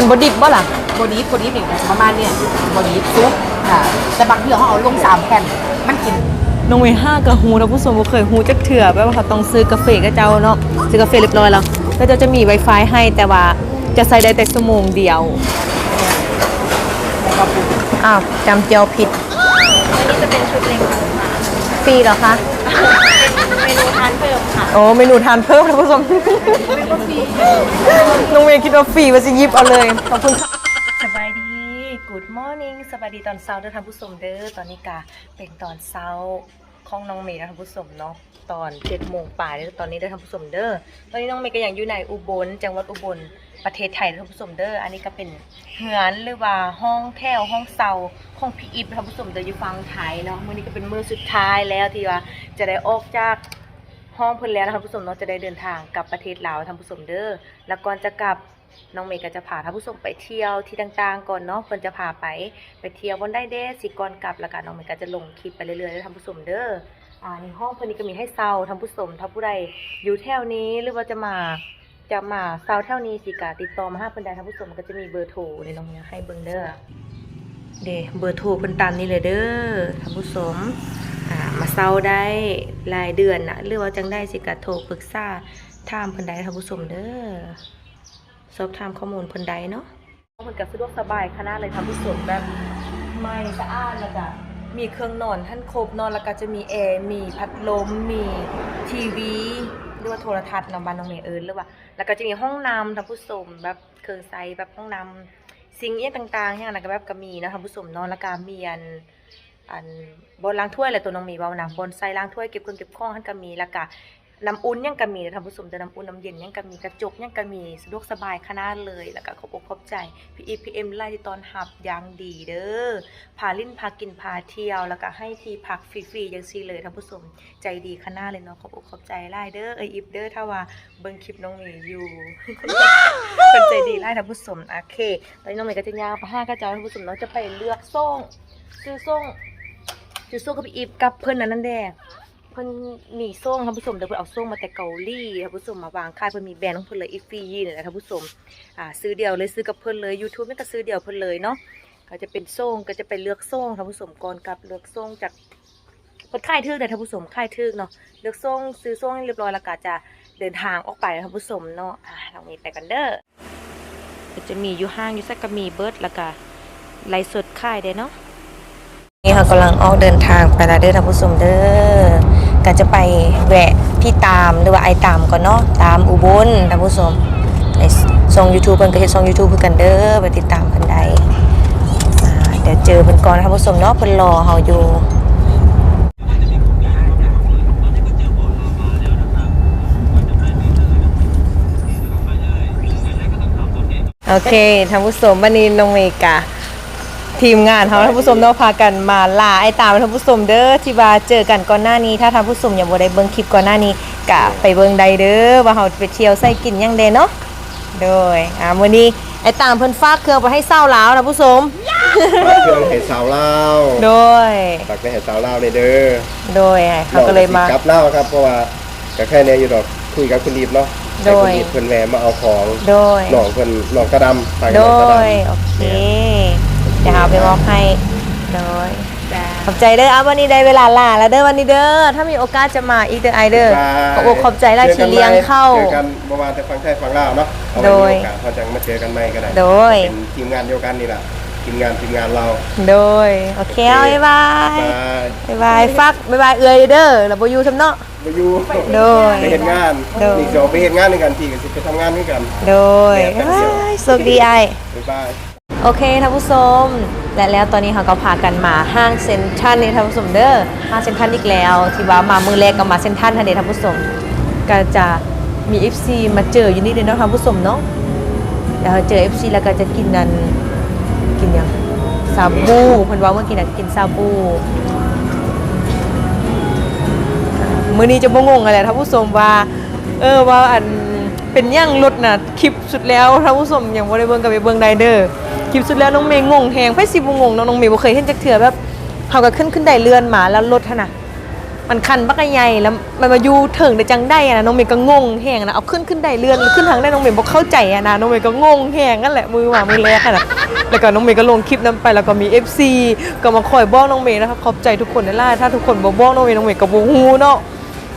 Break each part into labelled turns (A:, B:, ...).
A: มันบดิบบ่ล่ะ
B: บดีบดีเนี่ยประมาณเนี่ยบดีซุปค่ะแต่บางทีเขาเอาลงสามแผ่นมันกิน
A: น้องเวห้ากับฮูท่านผู้ชมบ่เคยฮูจักเถื่อแบบว่าเขาต้องซื้อกาแฟกับเจ้าเนาะซื้อกาแฟเรียบร้อยแล้วแล้วเจ้าจะมี Wi-Fi ให้แต่ว่าจะใช้ได้แต่ชั่วโมงเดียวอ้าวจำเจียวผิด
C: นี่จะเป็นชุดเล็กของมา
A: ฟรีเหรอคะ
C: เมนูทานเพิ่มค่ะ
A: โอ้เมนูทานเพิ่มท่านผู้ชมน้องเมย์คิดว่าฟรีว่าจะยิบเอาเลยขอบคุณค่ะสบายดี Good morning สบายดีตอนเช้าเด้อท่านผู้ชมเด้อตอนนี้กะเป็นตอนเช้าของน้องเมย์นะท่านผู้ชมเนาะตอนเจ็ดโมงป่ายเด้อตอนนี้เด้อท่านผู้ชมเด้อตอนนี้น้องเมย์ก็ยังอยู่ในอุบลจังหวัดอุบลประเทศไทยเด้อท่านผู้ชมเด้ออันนี้ก็เป็นเฮือนหรือว่าห้องแถวห้องเซาของพี่อิฟท่านผู้ชมเด้ออยู่ฟังไทยเนาะมื้อนี้ก็เป็นมื้อสุดท้ายแล้วที่ว่าจะได้ออกจาก ห้องเพิ่นแล้วนะคะผู้ชมเนาะจะได้เดินทางกลับประเทศลาวท่านผู้ชมเด้อแล้วก่อนจะกลับน้องเมย์ก็จะพาท่านผู้ชมไปเที่ยวที่ต่างๆก่อนเนาะเพิ่นจะพาไปไปเที่ยวบนได้เด้สิก่อนกลับแล้วก็น้องเมย์ก็จะลงคลิปไปเรื่อยๆเด้อท่านผู้ชมเด้ออ่าในห้องเพิ่นนี่ก็มีให้เซาท่านผู้ชมถ้าผู้ใดอยู่แถวนี้หรือว่าจะมาจะมาเซาแถวนี้สิกะติดต่อมาหาเพิ่นได้ท่านผู้ชมก็จะมีเบอร์โทรในน้องเมย์ให้เบิ่งเด้อเด้เบอร์โทรเพิ่นตามนี้เลยเด้อท่านผู้ชม มาเศร้าได้รายเดือนนะหรือว่าจังได้สิกะโทรปรึกษาถามเพิ่นได้ท่านผู้ชมเด้อสอบถามข้อมูลเพิ่นได้เนาะเพิ่นก็สะดวกสบายขนาดเลยท่านผู้ชมแบบไม่สะอาดแล้วก็มีเครื่องนอนท่านครบนอนแล้วก็จะมีแอร์มีพัดลมมีทีวีหรือว่าโทรทัศน์นาะบ้านน้องเมย์เอิ้นหรือว่า แล้วก็จะมีห้องน้ำท่านผู้ชมแบบเครื่องใช้แบบห้องน้ำสิ่งเอี้ยต่างๆอย่างนั้นก็แบบก็มีนะท่านผู้ชมนาะแล้วก็มีอัน อันบนล้างถ้วยแหละตัวน้องมีเบาหนังบนใส่ล้างถ้วยเก็บเครื่องเก็บข้องท่านก็มีแล้วก็น้ำอุ่นยังก็มีท่านผู้ชมแต่น้ำอุ่นน้ำเย็นยังก็มีกระจกยังก็มีสะดวกสบายขนาดเลยแล้วก็ขอบอกขอบใจพี่อีพีเอ็มไล่ที่ตอนหับยางดีเด้อพาลิ้นพากินพาเที่ยว แล้วก็ให้ที่พักฟรีๆย่างซีเลยท่านผู้ชมใจดีขนาดเลยเนาะขอบอกขอบใจไล่เด้อเออีฟเด้อถ้าว่าเบิ่งคลิปน้องเมย์อยู่เป็นใจดีไล่ท่านผู้ชมโอเคตอนนี้น้องเมย์ก็จะย่างไปห้ากระจ้าท่านผู้ชมเนาะจะไปเลือกส่งซื้อส่ง จะส่งกับพี่อีฟกับเพิ่นนั้นนั่นแดงเพิ่นมีส่งท่านผู้ชมเดี๋ยวเพิ่นเอาส่งมาแต่เกาหลีท่านผู้ชมมาวางขายเพิ่นมีแบรนด์ของเพิ่นเลยอีฟีนี่แหละท่านผู้ชมอ่าซื้อเดียวเลยซื้อกับเพิ่นเลย YouTube นี่ก็ซื้อเดียวเพิ่นเลยเนาะก็จะเป็นส่งก็จะไปเลือกส่งท่านผู้ชมก่อนกับเลือกส่งจากเพิ่นค่ายทึกเด้อท่านผู้ชมค่ายทึกเนาะเลือกส่งซื้อส่งให้เรียบร้อยแล้วก็จะเดินทางออกไปท่านผู้ชมเนาะอ่าเรามีไปกันเด้อจะมีอยู่ห้างอยู่ซักก็มีเบิร์ดแล้วก็ไลฟ์สดค่ายได้เนาะ นี่เขากำลังออกเดินทางไปล้วเด้อท่านผู้ชมเด้อก็จะไปแวะพี่ตามหรือว่าไอตามก่อนเนาะตามอุบลท่านผู้ชมในช่อง YouTube เพิ่นก็เฮ็ดช่อง YouTube คือกันเด้อไปติดตามเพิ่นได้อ่าเดี๋ยวเจอเพิ่นก่อนท่านผู้ชมเนาะเพิ่นรอเฮาอยู่โอเคท่านผู้ชมวันนี้น้องเมกา ทีมงานเขาท่านผู้ชมเนาะพากันมาลาไอ้ตามท่านผู้ชมเด้อที่ว่าเจอกันก่อนหน้านี้ ถ้าท่านผู้ชมยังบ่ได้เบิ่งคลิปก่อนหน้านี้กะไปเบิ่งได้เด้อว่าเขาไปเที่ยวใส่กินหยังเด้เนาะโดยอ่ามื้อนี้ไอ้ตามเพิ่นฝากเครื่องไปให้เศร้าลาวท่านผู้ชม
D: เครื่องเห็ดสาวเล่าว
A: โดย
D: ตักไปเห็ดสาวเล่าวเลยเด้อ
A: โดยเขาก็เลยมา
D: กลับเล่าวครับเพราะว่าก็แค่เนี้ยอยู่ดอกคุยกับคุณดีบเนาะ
A: โดย
D: ให้คุณดีบเพิ่นแวะมาเอาของ
A: โดย
D: หนองเพิ่นหนองกระดำฝาก
A: โด
D: หนองกระด
A: ยโอเค เดี๋ยวเอาไปมอบให้โดยขอบใจเด้ออะวันนี้ได้เวลาลาแล้วเด้อวันนี้เด้อถ้ามีโอกาสจะมาอีกเด้อไอเด้อำขอบอกขอบใจแล้วที่เลี้ยงเข้า
D: เจอกันเมื่อวานแต่ฟังไทยฟังลาวเนาะเอาไว้
A: โดย
D: มีโอกาสเขาจะมาเจอกันใหม่ก็ได้
A: โดย
D: เป็นทีมงานเดียวกันนี่แหละทีมงานทีมงานเรา
A: โดยโอเคเอาบ๊ายบาย
D: บาย
A: บ๊ายบายฟักบ๊ายบายเอื้อยเด้อแล้วบ่อยู่ทำเนาะ
D: ไปอยู่
A: โดย
D: ไปเห็นงาน
A: โดย
D: นี่เดี๋ยวไปเห็นงานด้วยกันพี่ก็สิไปทำงานด้วยกัน
A: โดย
D: แป๊บ
A: บ๊าย
D: เดียว
A: บายโชคดีไอ
D: บ๊ายบาย
A: โอเคท่านผู้ชมและแล้วตอนนี้เขาก็พากันมาห้างเซ็นทรัลนี่ท่านผู้ชมเด้อห้างเซ็นทรัลอีกแล้ว ที่ว่ามามือแรกก็มาเซ็นทรัลทันเดท่านผู้ชมก็จะมี FC มาเจออยู่นี่เลยเนาะท่านผู้ชมเนาะแล้วเจอ FC แล้วก็จะกินนันกินยังซาบูเพิ่นว่าเมื่อกี้น่ะกินซาบูมื้อนี้จะบ่งงอะไรท่านผู้ชมว่าเออว่าอันเป็นหยังรถนะคลิปสุดแล้วท่านผู้ชมยังบ่ได้เบิ่งก็ไปเบิ่งไดเด้อ คลิปสุดแล้วน้องเมย์งงแฮงไผสิบงงน้องเมย์บ่เคยเห็นจักเทื่อแบบเฮาก็ขึ้นขึ้นได้เลื่อนมาแล้วรถนะมันคันบักใหญ่แล้วมันมาอยู่ถึงได้จังได้อะนะน้องเมย์ก็งงแหงนะเอาขึ้นขึ้นได้เลื่อนขึ้นทางได้น้องเมย์บอกเข้าใจอะนะน้องเมย์ก็งงแหงนั่นแหละมือว่ามือแรกอะนะแล้วก็น้องเมย์ก็ลงคลิปนั้นไปแล้วก็มี FC ก็มาคอยบอกน้องเมย์นะครับขอบใจทุกคนในล่าถ้าทุกคนบ่บอกน้องเมย์น้องเมย์ก็บ่ฮู้เนาะ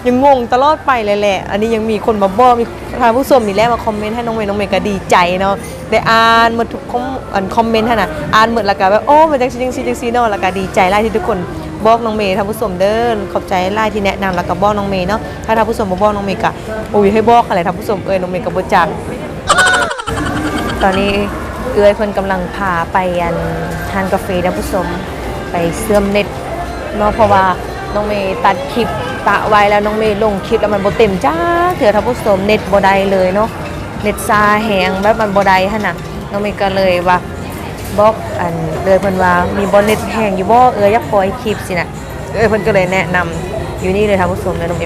A: ยังงงตลอดไปเลยแหละ อันนี้ยังมีคนมาบอกมีทางผู้ชมนี่แหละมาคอมเมนต์ให้น้องเมย์น้องเมย์ก็ดีใจเนาะได้อ่านหมดทุกคอมอันคอมเมนต์ท่านน่ะอ่านหมดแล้วก็แบบโอ้มันจังซีจังซีจังซีเนาะแล้วก็ดีใจหลายที่ทุกคนบอกน้องเมย์ท่านผู้ชมเด้อขอบใจไล่ที่แนะนำแล้วก็บอกน้องเมย์เนาะถ้าท่านผู้ชมบ่บอกน้องเมย์ก็โอ้ยให้บอกอะไรท่านผู้ชมเอ้ยน้องเมย์ก็บ่จักตอนนี้เอื้อยเพิ่นกำลังพาไปอันทานกาแฟท่านผู้ชมไปเสื่อมเน็ตเนาะเพราะว่าน้องเมย์ตัดคลิป ตะไว้แล้วน้องเมย์ลงคลิปแล้วมันบ่เต็มจ้าเถื่อท่านผู้ชมเน็ตบ่ได้เลยเนาะเน็ตซาแหงแบบมันบ่ได้หั่นน่ะน้องเมย์ก็เลยว่าบอกอันเลยเพิ่นว่ามีบอลเน็ตแห้งอยู่บ่เอออยากปล่อยคลิปสินะเออเพิ่นก็เลยแนะนำอยู่นี่เลยท่านผู้ชมเลยน้องเอ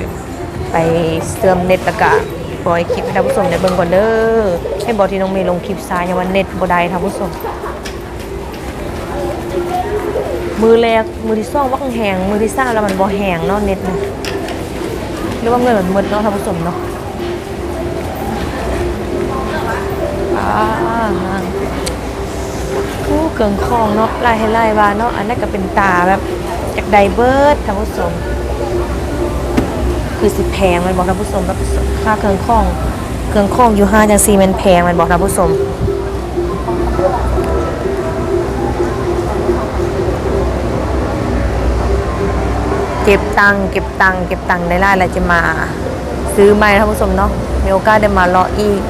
A: ไปเติมเน็ตแล้วก็ปล่อยคลิปให้ท่านผู้ชมได้เบิ่งก่อนเด้อให้บอกที่น้องเมย์ลงคลิปซาอย่างว่าเน็ตบ่ได้ท่านผู้ชมมือแรกมือที่สองว่าแหงมือที่สามแล้วมันบ่แห้งเนาะเน็ตนะ หรือว่าเงินมันหมดเนาะท่านผู้ชมเนาะอ่าผู้เกิงคองเนาะลายให้ลายวาเนาะอันนั้นก็เป็นตาแบบจากไดเบิร์ดท่านผู้ชมคือสิแพงมันบอกท่านผู้ชมแบบค่าเครื่องคองเครื่องคองอยู่ห้าจังซีมันแพงมันบอกท่านผู้ชม เก็บตังค์เก็บตังค์เก็บตังค์ได้ไล่แล้วจะมาซื้อใหม่ท่านผู้ชมเนาะมีโอกาสได้มาเลาะอีก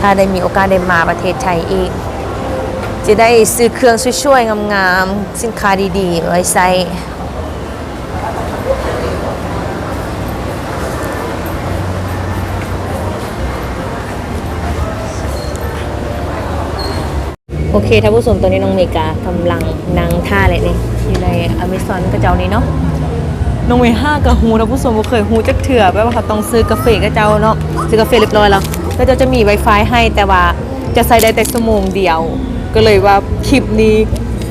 A: ถ้าได้มีโอกาสได้มาประเทศไทยอีก จะได้ซื้อเครื่องช่วยๆงามๆสินค้าดีๆไว้ใช้โอเคท่านผู้ชมตอนนี้น้องเมกากำลังนั่งท่าอะไรนี่ย อยู่ในอเมซอนกระเจ้านี้เนาะน้องเมห้ากับฮูท่าผู้ชมบ่เคยฮูจักเถื่อแบบว่าเขาต้องซื้อกาแฟกระเจ้าเนาะซื้อกาแฟเรียบร้อยแล้วก็จะจะมี Wi-Fi ให้แต่ว่าจะใช้ได้แต่ชั่วโมงเดียว ก็เลยว่าคลิปนี้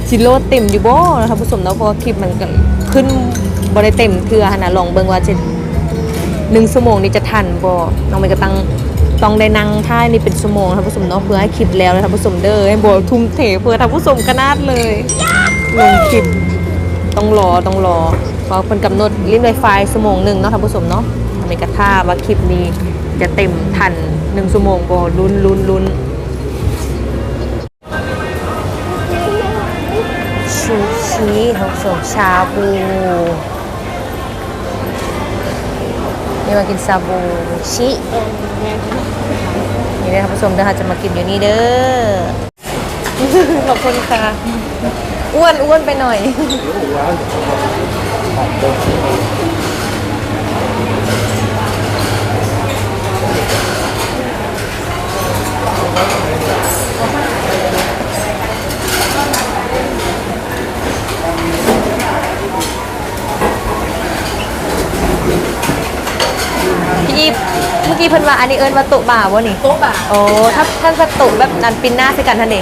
A: สิโลดเต็มอยู่บ่นะท่านผู้ชมเนาะเพราะว่าคลิปมันขึ้นบ่ได้เต็มเทื่อหันน่ะลองเบิ่งว่าจะหนึ่งชั่วโมงนี้จะทันบ่น้องเมย์ก็ตั้งต้องได้นั่งท่านี่เป็นชั่วโมงท่านผู้ชมเนาะเพื่อให้คลิปแล้วนะท่านผู้ชมเด้อให้บ่ทุ่มเทเพื่อท่านผู้ชมขนาดเลย ลงคลิปต้องรอต้องรอเพราะคนกำหนดลิ้นไวไฟชั่วโมงหนึ่งเนาะท่านผู้ชมเนาะอเมริกาท่าว่าคลิปนี้จะเต็มทันหนึ่งชั่วโมงบ่ลุ้นลุ้นลุ้นชูชีท่านผู้ชมชาบูนี่มากินชาบูชินี่เลยท่านผู้ชมเด้อค่ะจะมากินอยู่นี่เด้อขอบคุณค่ะ อ้วนอ้วนไปหน่อย พี่อีฟเมื่อกี้เพิ่นว่าอันนี้เอิ้นว่าโต๊ะบ่าวะนี่
B: โต๊ะบ่า
A: โอ้ถ้าท่านสโต๊ะแบบนั้นปินหน้าใส่กันท่านเด็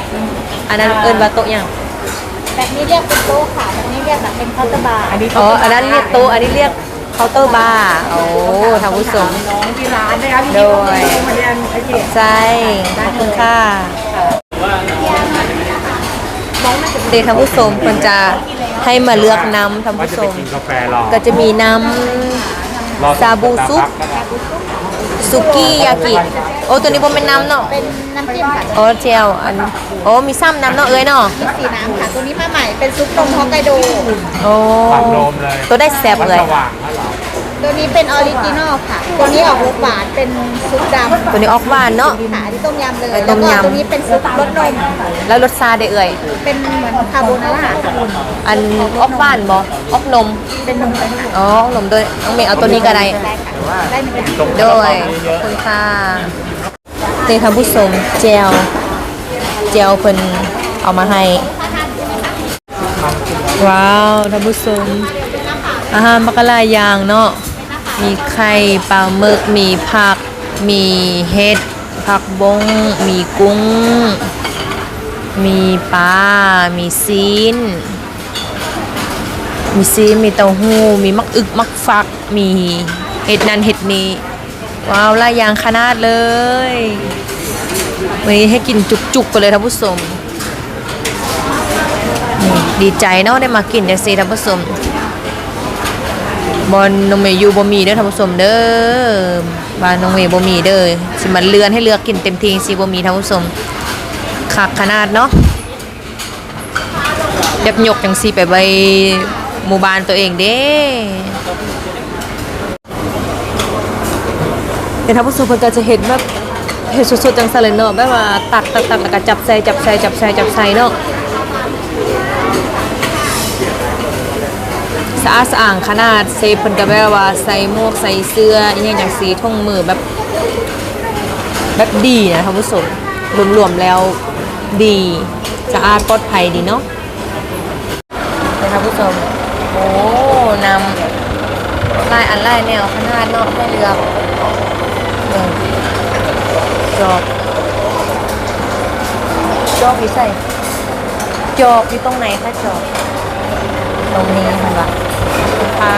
A: อันนั้นเอิ้นว่าโต๊ะหยัง
C: แบบนี้เรียกเป็นโต๊ะค่ะแบบนี้เรียกแบบเป็นเคาน์เตอร์บาร์
B: อันนี้
A: อ๋ออันนั้นเรียกโต๊ะอันนี้เรียกเคาน์เตอร์บาร์โอ้ทางผู้ชม
B: น้องที่ร้านนะคะพี่
A: โดย
B: มาเรียนไอเดีย
A: ใช่ขอบคุณค่ะเดทางผู้ชมมันจะให้มาเลือกน้ำทางผู้ชม
E: กินกาแฟรอ
A: ก็จะมีน้
E: รอำ
A: ซาบูซุป ซุกี้ยากิโอ้ตัวนี้ผมเป็นน้ำเนาะ
C: เป็นน้ำจิ้มค่ะ
A: โอ้เจียวอันโอ้มีซ้ำน้ำเนาะเอ้ยเนาะ
C: มีสีน้ำค่ะ ตัวนี้มาใหม่เป็นซุปนมฮอกไกโด
A: โอ้
E: ฝั่งโดมเลย
A: ตัวได้แซ่บ
E: วัด
A: เลย
E: สว่างนั่นเหรอ
C: ตัวนี้เป็นออริจินอลค่ะ ตัวนี้ออกรสหวานเป็นซุปดำ
A: ตัวนี้ออกหวานเนาะ
C: ค่ะอันนี้ต้มยำเลย
A: เป็นต้
C: แล้ว
A: ม
C: ก็
A: ยำ
C: ตัวนี้เป็นซุปรสนม
A: แล้วรสชาติได้เอ่ย
C: เป็นเหมือนคาโบนาร่าค่ะ
A: อันออกหวานบ่ออกนม
C: เป็นนมเลยค่ะ
A: อ๋อขนมโดยน้องเมย์เอาตัวนี้ก็ได้
C: ได้ค่ะ ได้เหมือนกัน
E: ตรง
A: โดยขอบคุณค่ะเตท่านผู้ชมเจลเจลเพิ่นเอามาให้ ว้าวท่านผู้ชมอาหารมักกะลายยางเนาะมีไข่ปลาหมึก มีผัก มีเห็ด ผักบง มีกุ้ง มีปลา มีซีน มีซีน มีเต้าหู้ มีมักอึก มักฟัก มี เห็ดนั้นเห็ดนี้ ว้าวลายยางขนาดเลย วันนี้ให้กินจุกๆไปเลยท่านผู้ชมดีใจเนาะได้มากินจังซีท่านผู้ชมบอนนงเมยูบ่มีเด้อท่านผู้ชมเด้อบานนงเมบ่มีเด้อสิมันเลือนให้เลือกกินเต็มที่สิบ่มีท่านผู้ชมคักขนาดเนาะแบบยกจังซีไปไว้หมู่บ้านตัวเองเด้ เดี๋ยวท่านผู้ชมเพิ่นก็จะเห็นแบบเห็นสดๆจังซั่นเลยเนาะแบบว่าตักตักตักแล้วก็จับใส่จับใส่จับใส่จับใส่เนาะสะอาดสะอ่างขนาดเซฟเพิ่นก็แบบว่าใส่หมวกใส่เสื้ออีหยังจังสีท่องมือแบบแบบดีนะท่านผู้ชมรวมๆแล้วดีสะอาดปลอดภัยดีเนาะเดี๋ยวท่านผู้ชมโอ้นำลายอันลายแนวขนาดเนาะให้เลือกเออ จอบ จอบพี่ใส่จอบอยู่ตรงไหนคะจอบ ตรงนี้ค่ะค่ะ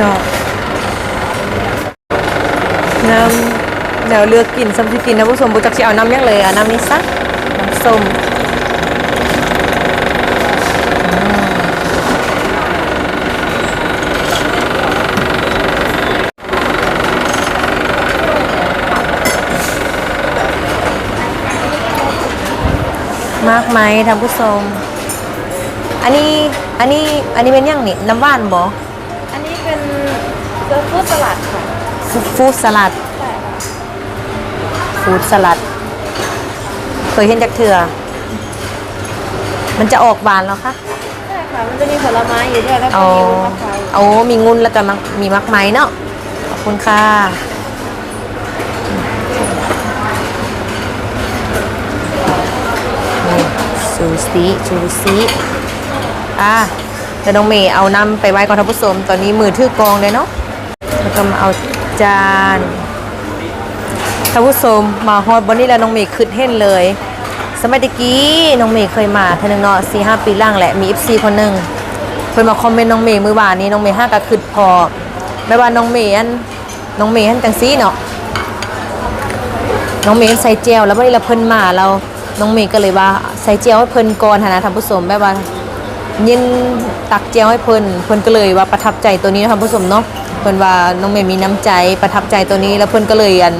A: จอบน้ำเดี๋ยวเลือกกินซ้ำที่กินนะผู้ชมบุจักสิเอาน้ำยังเลยอะน้ำนี้ซะน้ำส้ม มากไหมท่านผู้ชม อันนี้ อันนี้ อันนี้เป็นยังนี่น้ำหวานบอ
C: อันนี้เป็นเซอร์ฟู้ดสลัดค่ะ
A: ฟูดสลัดฟูดสลัด เคยเห็นจากเถื่อ มันจะออกหวานแล้วคะ
C: ใช่ค่ะ มันจะมีผลไม้อยู่ด้วยแล้วก็
A: เอา
C: มีวุ้นมะพร้าว
A: เอามีงุนแล้วก็มักมีมักไหมเนาะ ขอบคุณค่ะ นี่ ซูซิซูซิอะเดี๋ยวน้องเมย์เอาน้ำไปไว้ก่อนท่านผู้ชมตอนนี้มือถือกองเลยเนาะแล้วก็มาเอาจานท่านผู้ชมมาฮอดบอนนี้แล้วน้องเมย์ขึ้นเห็นเลย สมัยตะกี้น้องเมย์เคยมาท่านึงเนาะสี่ห้าปีล่างแหละมี FC คนหนึ่งเพิ่นมาคอมเมนต์น้องเมย์มือวานนี้น้องเมย์ห้าก็ขึ้นพอไม่ว่าน้องเมย์อันน้องเมย์อันจังซีเนาะน้องเมย์ใส่เจลแล้ววันนี้เราเพิ่นมาเรา น้องเมย์ก็เลยว่าใส่เจลให้เพิ่นก่อนนะท่านผู้ชมแบบว่าเย็นตักเจลให้เพิ่นเพิ่นก็เลยว่าประทับใจตัวนี้นะท่านผู้ชมเนาะเพิ่นว่าน้องเมย์มีน้ำใจประทับใจตัวนี้แล้วเพิ่นก็เลยอัน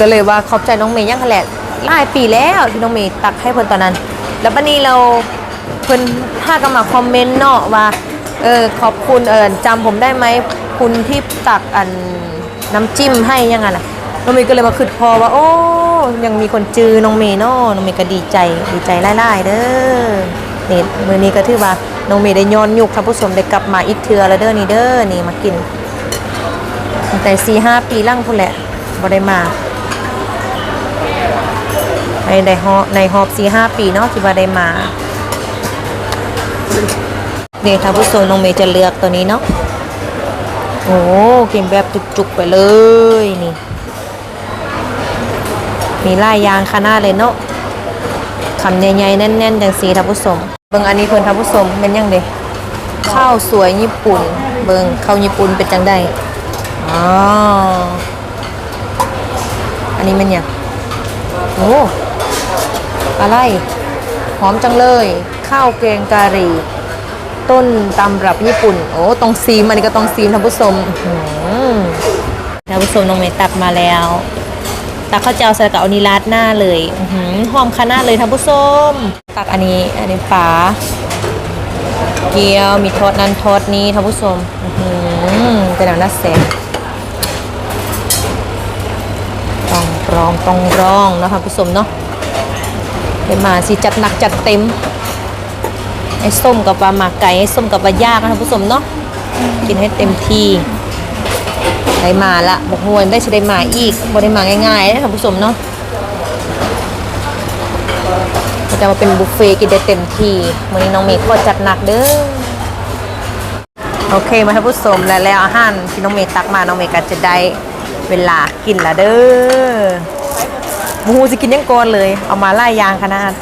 A: ก็เลยว่าขอบใจน้องเมย์ยังแหละหลายปีแล้วที่น้องเมย์ตักให้เพิ่นตอนนั้น แล้วบัดนี้เราเพิ่นถ้าก็มาคอมเมนต์เนาะว่าเออขอบคุณเออจำผมได้ไหมคุณที่ตักอันน้ำจิ้มให้ยังไงล่ะน้องเมย์ก็เลยมาคิดพอว่าโอ้ ยังมีคนจือน้องเมย์เนาะน้องเมย์ก็ดีใจดีใจไล่ๆเด้อนี่มือนี้ก็ถือว่าน้องเมย์ได้ย้อนยุคท่านผู้ชมได้กลับมาอีกเทื่อแล้วเด้อนี่เด้อนี่มากินตั้งแต่สี่ห้าปีล่างพุ่นแหละบ่ได้มาในในฮอบในฮอบสี่ห้าปีเนาะที่ว่ได้มาเนี่ยท่านผู้ชมน้องเมย์จะเลือกตัวนี้เนาะโอ้กินแบบจุกๆไปเลยนี่ มีลายยางขนาดเลยเนาะคำใหญ่ๆแน่นๆจังสีท่านผู้ชมเบิ่งอันนี้เพิ่นท่านผู้ชมเป็นยังเด้ข้าวสวยญี่ปุ่น เบิ่งข้าวญี่ปุ่นเป็นจังไดอ๋ออันนี้มันหยังโอ้อะไรหอมจังเลย ข้าวแกงกะหรี่ ต้นตำรับญี่ปุ่น โอ้ตรงซีมอันนี้ก็ตรงซีมท่านผู้ชมท่านผู้ชมน้องเมย์ตักมาแล้ว ตักข้าวเจ้าใส่กับเอานีราดหน้าเลยอืหอมขนาดเลยท่านผู้ชมตักอันนี้อันนี้ฝาเกี๊ยวมีทอดนั้นทอดนี้ท่านผู้ชมอือหือเป็นอันน่าแซ่บต้องรองต้องรองนะท่านผู้ชมเนาะเดี๋ยวมาสิจัดหนักจัดเต็มไอ้ส้มกับปลาหมากไก่ไอ้ส้มกับปลาย่างนะท่านผู้ชมเนาะกินให้เต็มที่ ได้มาละบอกฮวนได้จะได้มาอีกบ่ได้มาง่ายๆนะท่านผู้ชมเนาะจะมาเป็นบุฟเฟ่กินได้เต็มที่วันนี้น้องเมย์ก็จัดหนักเด้อโอเคมาท่านผู้ชมและแล้วอาหารที่น้องเมย์ตักมาน้องเมย์ก็จะได้เวลากินละเด้อหมูจะกินยังก่อนเลย เอามาไล่ยางขนาด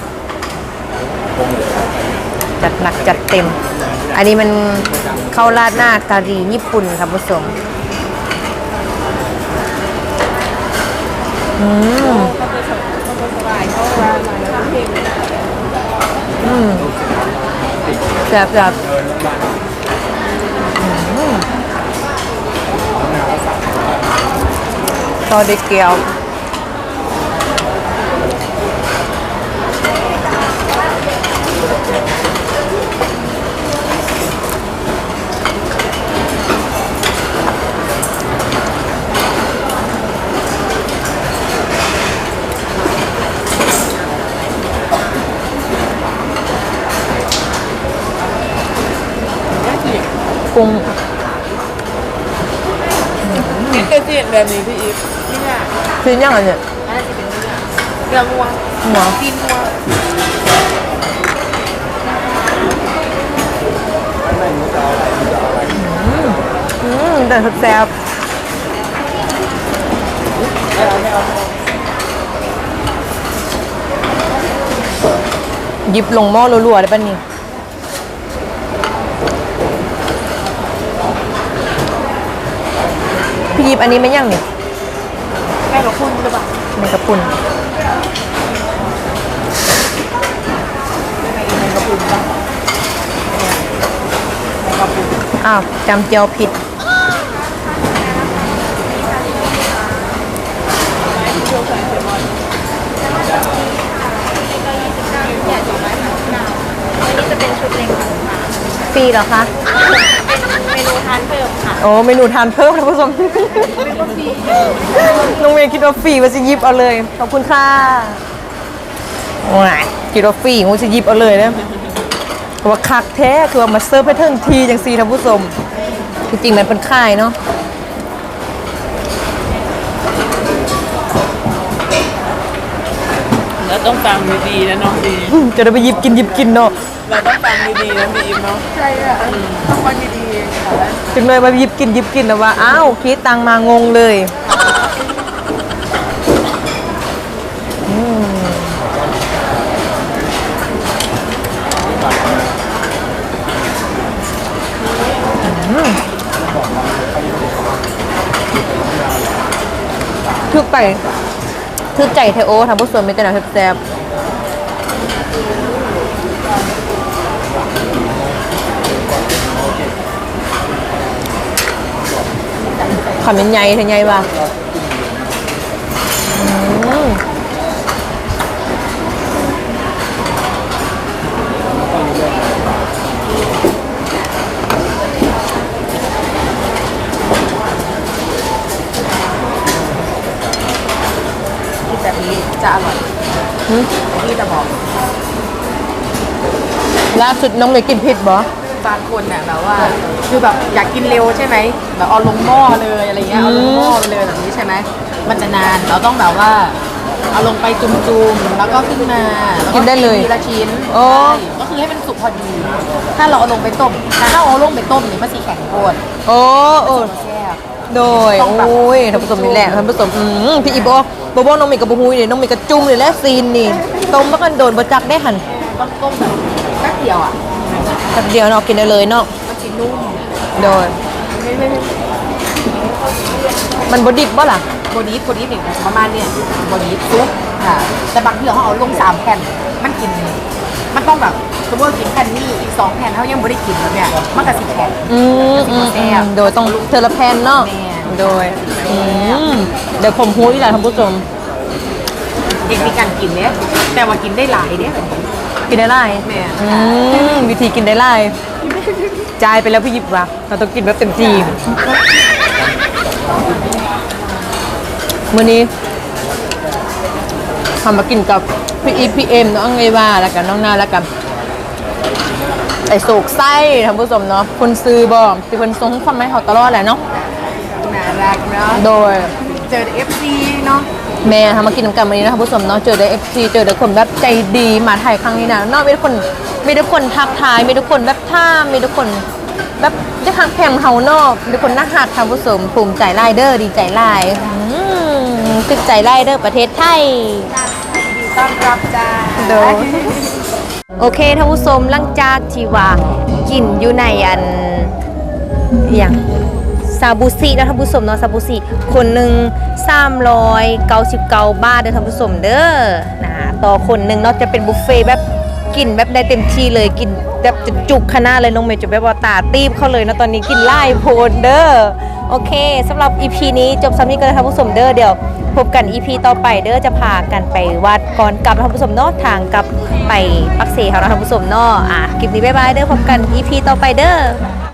A: จัดหนักจัดเต็ม อันนี้มันข้าวราดหน้ากะหรี่ญี่ปุ่นครับผู้ชม อืมอืมแซ่บแบบต่อเด็กเกียว กุ้ง
B: นี่ เคยเห็นแบบนี้พี่อีฟนี่เนี่ย
A: คือยังไงเนี่ย
B: น่าจะเป็นเนื้อเนื้อวัว
A: หมู
B: ตีนวัว
A: อืมแต่แซ่บหยิบลงหม้อรัวๆได้ป่ะนี่ หยิบอันนี้ไม่ยังนี่
B: แม่กับคุณหรือเปล่า
A: มันกระปุนอ้าวจำเจียวผิด
C: อันนี้จะเป็นชุดเล็กค่ะ
A: ฟรีเหรอคะ
C: เม นูทานเพิ่มค่ะ
A: โอ้เมนูทานเพิ่มท่านผู้ชมน้องเมย์คิดว่าฟรีว่าจะยิบเอาเลย ขอบคุณค่ะว้ายคิดว่าฟรีงูจะยิบเอาเลยนะเพราะว่าคักแท้คือว่ามาเซิร์ฟให้เทิงทีจังซีท่านผู้ชมที่จริงมันเป็นค่ายเนาะ
B: เราต้องฟังดีๆนะน้องดี
A: อืมจะได้ไปหยิบกินหยิบกินเนาะ
B: เราต้องฟังดีๆนะพี่อีฟเนาะใช่ค่ะต้องฟังดีๆค่ะ
A: จึงเลยมาหยิบกินหยิบกินนะว่าอ้าวคิดตังมางงเลยอืมอืมทึกไปทึกใจเทโอทำผู้ส่วนไม่แต่หนักแซ่บ ขำยันใหญ่เธอใหญ่ป่ะอืม
B: ที่แบบนี้จะอร่อย
A: หึ
B: พี่จะบอก
A: ล่าสุดน้องเลยกินผิดบ่
B: บางคนเนี่ยแบบว่า คือแบบอยากกินเร็วใช่ไหมแบบเอาลงหม้อเลยอะไรเงี้ยเอาลงหม้อไปเลยแบบนี้ใช่ไหมมันจะนานเราต้องแบบว่า เอาลงไปจุ่มๆแล้วก็ขึ้นมาแล้ว
A: กินได้เลย
B: ทีละชิ้น
A: โอ้
B: ใช่ก็คือให้มันสุกพอดี ถ้าเราเอาลงไปต้มแต่ถ้าเอาลงไปต้มเนี่ยมันสีแข็งโคตร
A: โอ้โอ้
B: แซ่บ
A: โดย
B: ต้องแบบ
A: โอ้ยท่านผู้ชมนี่แหละท่านผู้ชมอืมพี่อีบอกบอกว่าน้องมีกับบูฮุยเนี่ยน้องมีกระจุ่มเลยและซีนนี่ต้มมากันโดนบะจักได้หัน
B: ต้องต้มแบบแป๊บเดียวอะ
A: แป๊บเดียวเนาะกินได้เลยเนาะ
B: มันจะนุ่ม
A: โดย
B: ไม่ไม่ไม่
A: มันบดิบบ่ล่ะ
B: โบดีฟโบดีฟเนี่ยประมาณเนี่ยโบดีฟซุปค่ะ แต่บางทีเขาเอาลงสามแผ่นมันกิน มันต้องแบบสมมติว่ากินแผ่นนี้อีกสองแผ่นเขายังไม่ได้กินแล้วเนี่ยมันก็สิแข็ง
A: อืมอืมอืมโดยต้องเทอละแพนเนาะ
B: แม่
A: โดยอืมเดี๋ยวผมหุ้ยแหละท่านผู้ชม
B: เด็กมีการกินเนี่ยแต่ว่ากินได้หลายเนี่ย
A: กินได้ไร
B: แม่
A: อืมวิธีกินได้ไรจ่ายไปแล้วพี่หยิบว่ะเราต้องกินแบบเต็มที่มื้อนี้ทำมากินกับพี่อีพีเอ็มน้องไงว่าแล้วกันน้องนาแล้วกันไอโศกไส้ท่านผู้ชมเนาะคนซื้อบอกที่คนส่งความให้เขาตลอดแหละเนาะ
B: น่ารักเนาะ
A: โดย
B: เจอเอฟซีเนาะ
A: แม่ทำมากินน้ำกันวันนี้นะคะผู้ชมเนาะเจอได้เอฟซีเจอแต่คนแบบใจดีมาถ่ายครั้งนี้นะเนอกมีแต่คนมีแต่คนทักทายมีแต่คนแบบท่ามีแต่คนแบบจะหักแพงเฮาเนอกมีแต่คนน่าหักค่ะผู้ชมภูมิใจไล่เดอร์ดีใจไล่อืมตึกใจไล่เดอร์ประเทศไทย
B: ต้อนรับจ้า
A: โดยโอเคท่านผู้ชมหลังจากที่ว่ากินอยู่ในอันอหย่าง ซาบูซินะท่านผู้ชมเนาะซาบูซิคนหนึ่ง399บาทเด้อท่านผู้ชมเด้อนะต่อคนหนึ่งเนาะจะเป็นบุฟเฟ่แบบกินแบบได้เต็มที่เลยกินแบบจุกขนาดเลยน้องเมย์จะแบบว่าตาตีบเข้าเลยนะตอนนี้กินไล่โพนเด้อโอเคสำหรับ EP นี้จบซ้ำนี้ก็เลยท่านผู้ชมเด้อเดี๋ยวพบกัน EP ต่อไปเด้อจะพากันไปวัดก่อนกลับท่านผู้ชมเนาะทางกลับไปปักเสเขานะท่านผู้ชมเนาะอะคลิปนี้บ๊ายบายเด้อพบกัน EP ต่อไปเด้อ